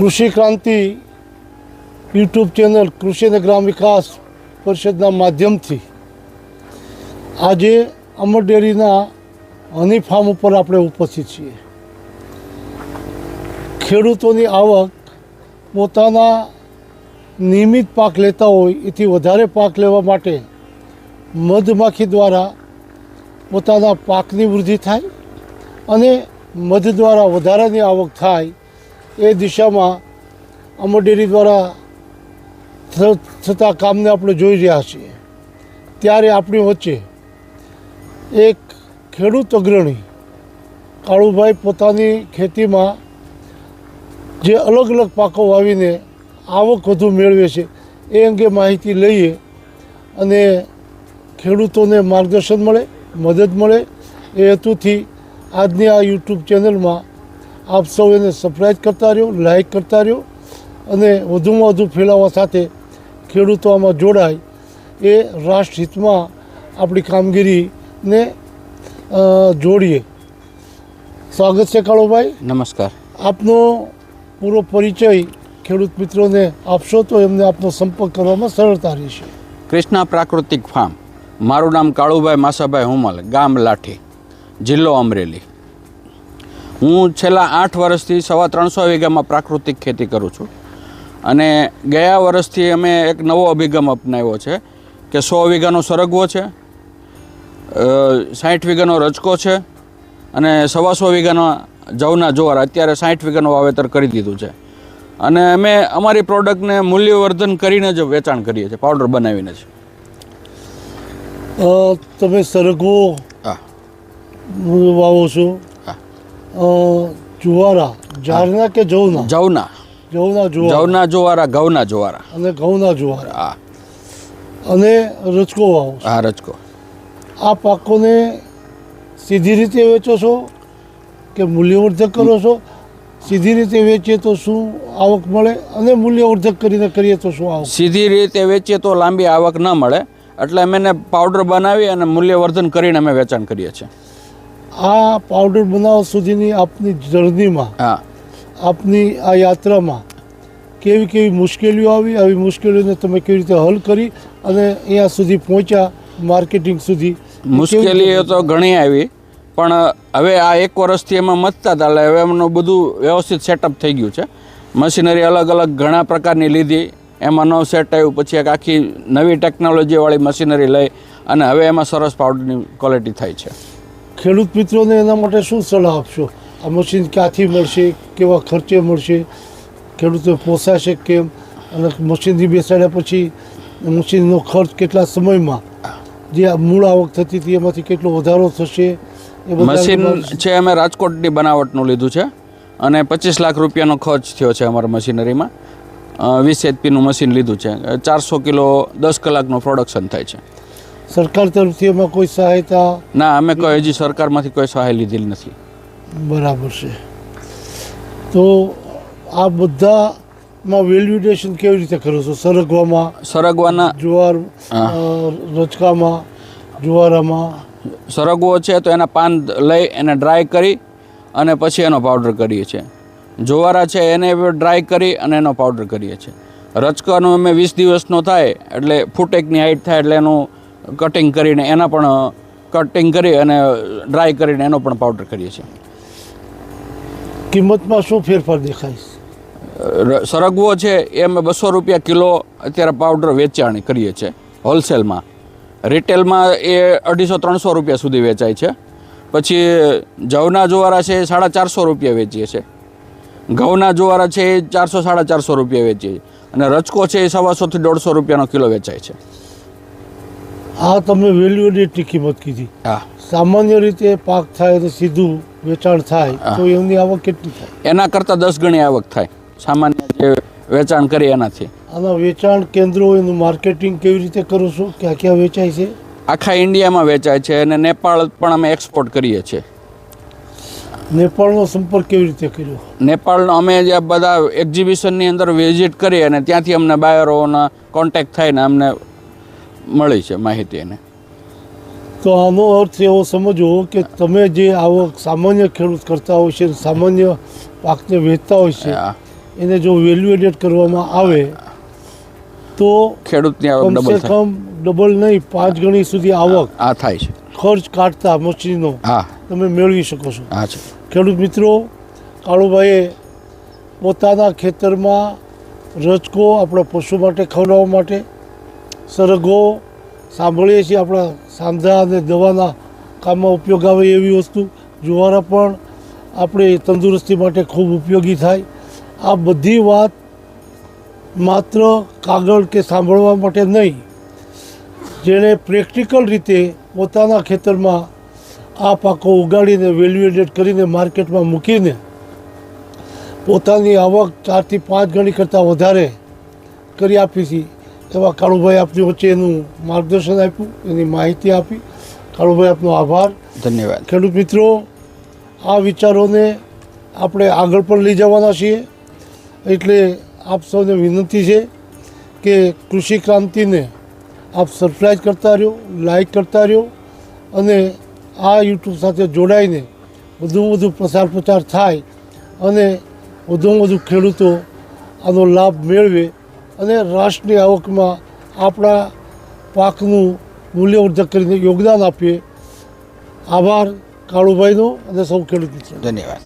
કૃષિ ક્રાંતિ YouTube channel કૃષિ અને ગ્રામ વિકાસ પરિષદના માધ્યમથી આજે અમર ડેરીના હની ફાર્મ ઉપર આપણે ઉપસ્થિત છીએ. ખેડૂતોની આવક પોતાના નિયમિત પાક લેતા હોય એથી વધારે પાક લેવા માટે મધમાખી દ્વારા પોતાના પાકની વૃદ્ધિ થાય અને મધ દ્વારા વધારાની આવક થાય એ દિશામાં અમો ડેરી દ્વારા થતા કામને આપણે જોઈ રહ્યા છીએ. ત્યારે આપણી વચ્ચે એક ખેડૂત અગ્રણી કાળુભાઈ પોતાની ખેતીમાં જે અલગ અલગ પાકો વાવીને આવક વધુ મેળવે છે, એ અંગે માહિતી લઈએ અને ખેડૂતોને માર્ગદર્શન મળે, મદદ મળે. એ હેતુથી આજની આ યુટ્યુબ ચેનલમાં આપ સૌ એને સબસ્ક્રાઈબ કરતા રહ્યો લાઇક કરતા રહ્યો અને વધુમાં વધુ ફેલાવવા સાથે ખેડૂતો આમાં જોડાય એ રાષ્ટ્રહિતમાં આપણી કામગીરીને જોડીએ. સ્વાગત છે કાળુભાઈ. નમસ્કાર. આપનો પૂરો પરિચય ખેડૂત મિત્રોને આપશો તો એમને આપનો સંપર્ક કરવામાં સરળતા રહેશે. કૃષ્ણા પ્રાકૃતિક ફાર્મ. મારું નામ કાળુભાઈ માસાભાઈ હુમલ ગામ લાઠી જિલ્લો અમરેલી. હું છેલ્લા આઠ વર્ષથી સવા ત્રણસો વીઘામાં પ્રાકૃતિક ખેતી કરું છું. અને ગયા વર્ષથી અમે એક નવો અભિગમ અપનાવ્યો છે કે સો વીઘાનો સરગવો છે સાઠ વીઘાનો રચકો છે અને સવાસો વીઘાનો જવના જોવાર અત્યારે સાઠ વીઘાનું વાવેતર કરી દીધું છે. અને અમે અમારી પ્રોડક્ટને મૂલ્યવર્ધન કરીને જ વેચાણ કરીએ છીએ પાવડર બનાવીને જ. તમે સરગવો હા. વાવો છો? જુવારા જારના કે જવના? જવના. જવના જુવારા. જવના જુવારા ઘઉંના જુવારા. અને ઘઉંના જુવારા. હા. અને રચકો વાવો હા રચકો આ પાકોને સીધી રીતે વેચો છો કે મૂલ્યવર્ધક કરો છો? સીધી રીતે વેચીએ તો શું આવક મળે અને મૂલ્યવર્ધક કરીને કરીએ તો શું આવક? સીધી રીતે વેચીએ તો લાંબી આવક ન મળે. એટલે અમે પાવડર બનાવી અને મૂલ્યવર્ધન કરીને અમે વેચાણ કરીએ છીએ. આ પાવડર બનાવવા સુધીની આપની જર્નીમાં હા. આપની આ યાત્રામાં કેવી કેવી મુશ્કેલીઓ આવી આવી મુશ્કેલીઓને તમે કેવી રીતે હલ કરી અને અહીંયા સુધી પહોંચ્યા માર્કેટિંગ સુધી? મુશ્કેલીઓ તો ઘણી આવી પણ હવે આ એક વર્ષથી એમાં મતતા હતા એટલે હવે એમનું બધું વ્યવસ્થિત સેટઅપ થઈ ગયું છે. મશીનરી અલગ અલગ ઘણા પ્રકારની લીધી એમાં નવ સેટ આવ્યું પછી એક આખી નવી ટેકનોલોજીવાળી મશીનરી લઈ અને હવે એમાં સરસ પાવડરની ક્વોલિટી થાય છે. ખેડૂત મિત્રોને એના માટે શું સલાહ આપશો? આ મશીન ક્યાંથી મળશે? કેવા ખર્ચે મળશે? ખેડૂતો પોસાશે કેમ? અને મશીનથી બેસાડ્યા પછી મશીનનો ખર્ચ કેટલા સમયમાં? જે આ મૂળ આવક થતી હતી એમાંથી કેટલો વધારો થશે? એ મશીન છે અમે રાજકોટની બનાવટનું લીધું છે. અને પચીસ લાખ રૂપિયાનો ખર્ચ થયો છે અમારા મશીનરીમાં. વીસ એચપીનું મશીન લીધું છે. ચારસો કિલો દસ કલાકનું પ્રોડક્શન થાય છે. સરકાર તરફથી એમાં કોઈ સહાયતા? ના અમે કોઈ હજી સરકારમાંથી કોઈ સહાય લીધેલી નથી. બરાબર છે. તો આ બધામાં વેલ્યુડેશન કેવી રીતે કરો છો? સરગવામાં? સરગવાના જુવાર. રચકામાં જુવારામાં? સરગવો છે તો એના પાન લઈ એને ડ્રાય કરી અને પછી એનો પાવડર કરીએ છીએ. જુવારા છે એને ડ્રાય કરી અને એનો પાવડર કરીએ છીએ. રચકાનો અમે વીસ દિવસનો થાય એટલે ફૂટેકની હાઈટ થાય એટલે એનું કટિંગ કરીને એના પણ કટિંગ કરી અને ડ્રાય કરીને એનો પણ પાવડર કરીએ છીએ. કિંમતમાં શું ફેરફાર દેખાય? સરગવો છે એ અમે બસો રૂપિયા કિલો અત્યારે પાવડર વેચાણ કરીએ છીએ હોલસેલમાં રિટેલમાં એ અઢીસો ત્રણસો રૂપિયા સુધી વેચાય છે. પછી જવના જુવારા છે એ સાડા ચારસો રૂપિયા વેચીએ છીએ. ઘઉંના જુવારા છે એ ચારસો સાડા ચારસો રૂપિયા વેચીએ છીએ. અને રચકો છે એ સવાસોથી દોઢસો રૂપિયાનો કિલો વેચાય છે. આ તમે વેલ્યુડેટની કિંમત કીધી. હા. સામાન્ય રીતે પાક થાય તો સીધું વેચાણ થાય હા. તો એમની આવક કેટલી થાય? એના કરતાં દસ ગણી આવક થાય. સામાન્ય જે વેચાણ કરીએ એનાથી. આના વેચાણ કેન્દ્રો એનું માર્કેટિંગ કેવી રીતે કરો છો? ક્યાં ક્યાં વેચાય છે? આખા ઇન્ડિયામાં વેચાય છે અને નેપાળ પણ અમે એક્સપોર્ટ કરીએ છીએ. નેપાળનો સંપર્ક કેવી રીતે કર્યો? નેપાળનો અમે જે બધા એક્ઝિબિશનની અંદર વિઝિટ કરીએ અને ત્યાંથી અમને બાયરોના કોન્ટેક્ટ ને અમને મળી છે માહિતી એને. તો આનો અર્થ એવો સમજવો કે તમે જે આવક સામાન્ય ખેડૂત કરતા હોય છે સામાન્ય પાકને વેચતા હોય છે. એને જો વેલ્યુ એડેડ કરવામાં આવે તો ખેડૂતની આવક ડબલ કમ ડબલ નહીં પાંચ ગણી સુધી આવક આ થાય છે. ખર્ચ કાઢતા મશીનનો હા. તમે મેળવી શકો છો. હા છે. ખેડૂત મિત્રો કાળુભાઈએ પોતાના ખેતરમાં રચકો આપણા પશુ માટે ખવડાવવા માટે સરગવો સાંભળીએ છીએ આપણા સાંધા અને દવાના કામમાં ઉપયોગ આવે એવી વસ્તુ. જુવારા પણ આપણે તંદુરસ્તી માટે ખૂબ ઉપયોગી થાય. આ બધી વાત માત્ર કાગળ કે સાંભળવા માટે નહીં, જેણે પ્રેક્ટિકલ રીતે પોતાના ખેતરમાં આ પાકો ઉગાડીને વેલ્યુ એડેડ કરીને માર્કેટમાં મૂકીને પોતાની આવક ચારથી પાંચ ગણી કરતાં વધારે કરી આપી છે. એવા કાળુભાઈ આપની વચ્ચે એનું માર્ગદર્શન આપ્યું એની માહિતી આપી. કાળુભાઈ આપનો આભાર. ધન્યવાદ. ખેડૂત મિત્રો આ વિચારોને આપણે આગળ પણ લઈ જવાના છીએ. એટલે આપ સૌને વિનંતી છે કે કૃષિ ક્રાંતિને આપ સબસ્ક્રાઈબ કરતા રહ્યો લાઈક કરતા રહ્યો અને આ યુટ્યુબ સાથે જોડાઈને વધુમાં વધુ પ્રસાર પ્રચાર થાય અને વધુમાં વધુ ખેડૂતો આનો લાભ મેળવે અને રાષ્ટ્રની આવકમાં આપણા પાકનું મૂલ્યવર્ધક કરીને યોગદાન આપીએ. આભાર કાળુભાઈનો અને સૌ ખેડૂત ધન્યવાદ.